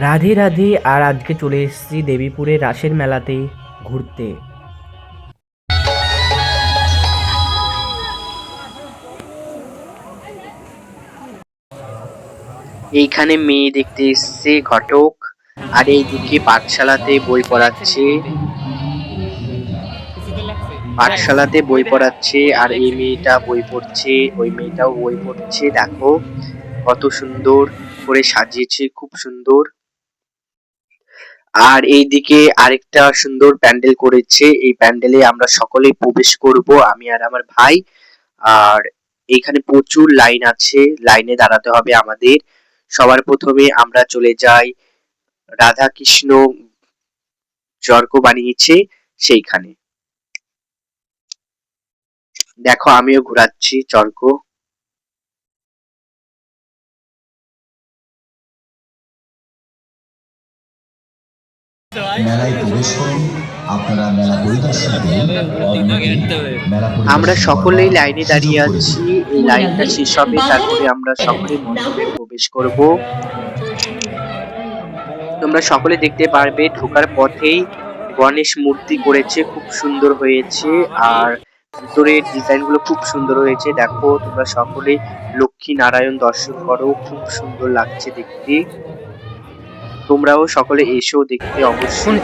রাধে রাধে, আর আজকে চলে এসেছি দেবীপুরে রাসের মেলাতে ঘুরতে। এইখানে মেয়ে দেখতে এসছে, ঘটক, আর এইদিকে পাঠশালাতে বই পড়াচ্ছে। পাঠশালাতে বই পড়াচ্ছে, আর এই মেয়েটা বই পড়ছে, ওই মেয়েটাও বই পড়ছে, দেখো। কত সুন্দর করে সাজিয়েছে, খুব সুন্দর। আর এইদিকে আরেকটা সুন্দর প্যান্ডেল করেছে। এই প্যান্ডেলে আমরা সকলেই প্রবেশ করব, আমি আর আমার ভাই। আর এখানে প্রচুর লাইন আছে, লাইনে দাঁড়াতে হবে আমাদের। সবার প্রথমে আমরা চলে যাই। রাধা কৃষ্ণ যর্ক বানিয়েছে সেইখানে। দেখো, আমিও ঘোরাচ্ছি চর্ক আমরা সকলেই লাইনে দাঁড়িয়ে আছি। এই লাইনটা শেষ হবে তারপরে আমরা সকলে মণ্ডপে প্রবেশ করব। তোমরা সকলে দেখতে পারবে ঢোকার পথেই গণেশ মূর্তি করেছে। খুব সুন্দর হয়েছে। আর ভিতরের ডিজাইনগুলো খুব সুন্দর হয়েছে। দেখো তোমরা সকলে লক্ষ্মী নারায়ণ দর্শন করো। খুব সুন্দর লাগছে দেখতে। তোমরাও সকলে এসো দেখতে অবশ্যই।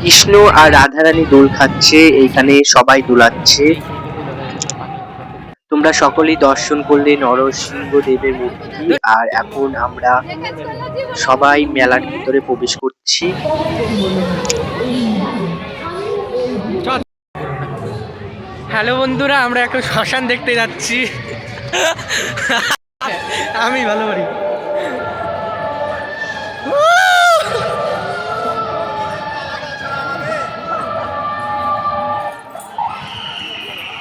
কৃষ্ণ আর রাধারানী দোল খাচ্ছে এইখানে সবাই দোলাচ্ছে। তোমরা সকলেই দর্শন করলে নরসিংহ দেবের মূর্তি। আর এখন আমরা সবাই মেলার ভিতরে প্রবেশ করছি। হ্যালো বন্ধুরা, আমরা এখন শ্মশান দেখতে যাচ্ছি। আমি ভালো পারি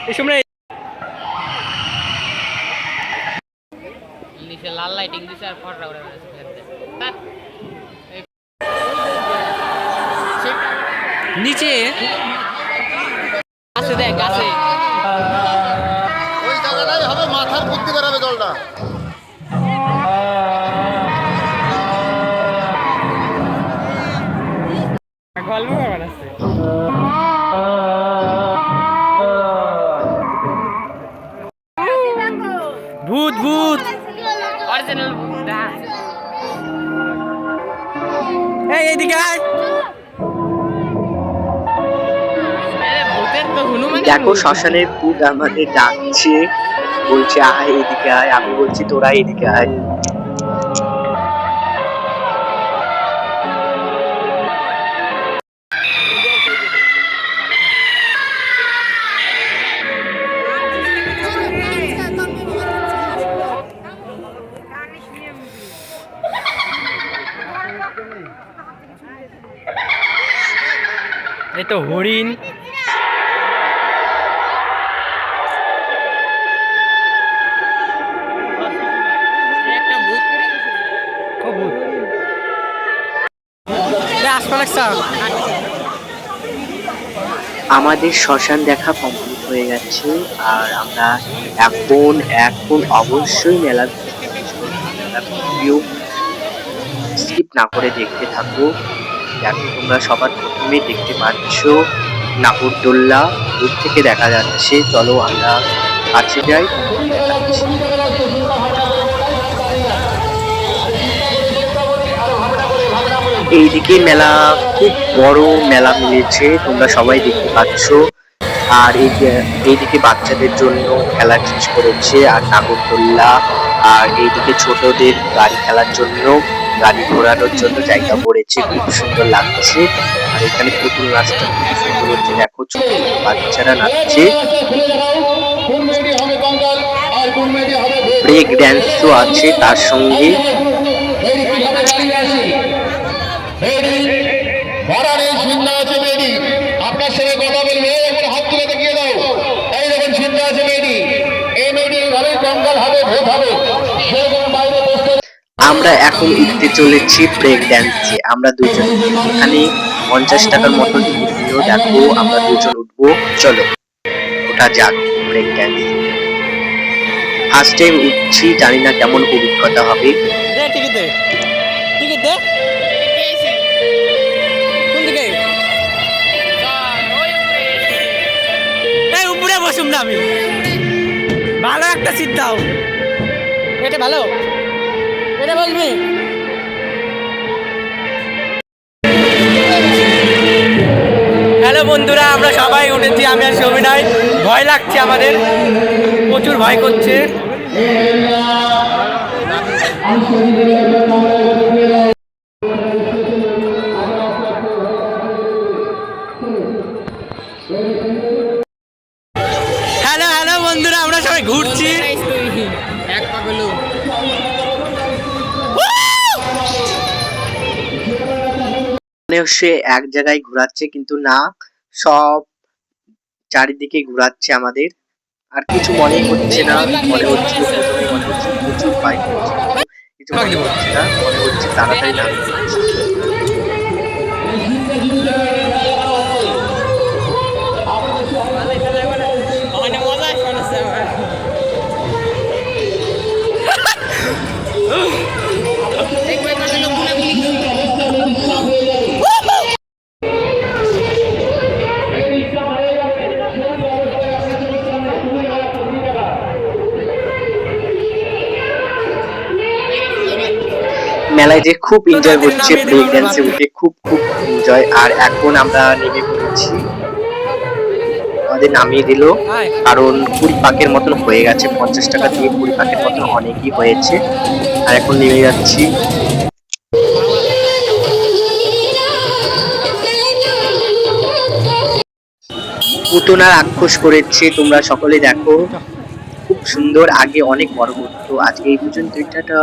এই সময় লাইটিং দিছে আর ফটরা উড়ে বেড়াচ্ছে নিচে। আছে দেখ আছে ওই জায়গাটাই হবে মাথার বুদ্ধি বেরাবে জলটা গল্প। এই এইদিকে আয় দেখো, শ্মশানের ভূত আমাদের ডাকছে। বলছে, আয় এদিকে আয়। আমি বলছি, তোরা এদিকে আয়। এই তো হরিণ। আমাদের শ্মশান দেখা কমপ্লিট হয়ে গেছে আর আমরা এখন এখন অবশ্যই মেলা স্কিপ না করে দেখতে থাকো দেখো তোমরা সবার প্রথমে দেখতে পাচ্ছ নাগরদোল্লা দূর থেকে দেখা যাচ্ছে, চলো আমরা কাছে যাই। এইদিকে মেলা, খুব বড় মেলা মিলেছে, তোমরা সবাই দেখতে পাচ্ছ। আর এই এইদিকে বাচ্চাদের জন্য খেলা জিনিস করেছে, আর নাগরদোল্লা আর এইদিকে ছোটদের গাড়ি খেলার জন্য গাড়ি ঘোরানোর জন্য জায়গা পড়েছে, খুব সুন্দর লাগছে। আর এখানে পুতুল নাচটা খুব সুন্দর হচ্ছে। দেখো ছোট বাচ্চারা নাচছে। ব্রেক ড্যান্সও আছে তার সঙ্গে ভরারে চিন্তা আছে মেয়েটি আপনার সঙ্গে কথা বলবে একবার হাত তুলে দেখিয়ে দাও এই দেখেন চিন্তা আছে মেয়েটি এই মেয়েটি ঘরে কঙ্কাল হবে ভোট হবে সেরকম বাইরে বসতে আমরা এখন উঠতে চলেছি ব্রেক ড্যান্সে আমরা দুজন এখানে পঞ্চাশ টাকার মতো টিকিট নিল দেখো আমরা দুজন উঠবো। চলো, ওটা যাক ব্রেক ড্যান্স ফার্স্ট টাইম উঠছি, জানি না কেমন অভিজ্ঞতা হবে। কোন উপরে বসুম না আমি। ভালো একটা সিট দাও। এটা ভালো? এটা বলবি? হ্যালো বন্ধুরা আমরা সবাই উঠেছি আমি আর সবিনয় ভয় লাগছে আমাদের। প্রচুর ভয় করছে। হ্যালো হ্যালো বন্ধুরা আমরা সবাই ঘুরছি। এক পাগলু মনে সে এক জায়গায় ঘোরাচ্ছে কিন্তু না, সব চারিদিকে ঘোরাচ্ছে আমাদের। আর কিছু মনে হচ্ছে না, মনে হচ্ছে প্রচুর বাইক কিছু মনে হচ্ছে না, মনে হচ্ছে তাড়াতাড়ি নামতে মেলায় যে খুব এনজয় হচ্ছে ব্রেক ড্যান্সে উঠে খুব খুব এনজয় আর এখন আমরা নেমে পড়েছি। আমাদের নামিয়ে দিল। কারণ কুড়ি পাকের মতন হয়ে গেছে। পঞ্চাশ টাকা দিয়ে কুড়ি পাকের মতন অনেকই হয়েছে। আর এখন নেমে যাচ্ছি। পুতনার আক্রোশ করেছে তোমরা সকলে দেখো। খুব সুন্দর আগে অনেক বড় করতো। আজকে এই পর্যন্ত এটা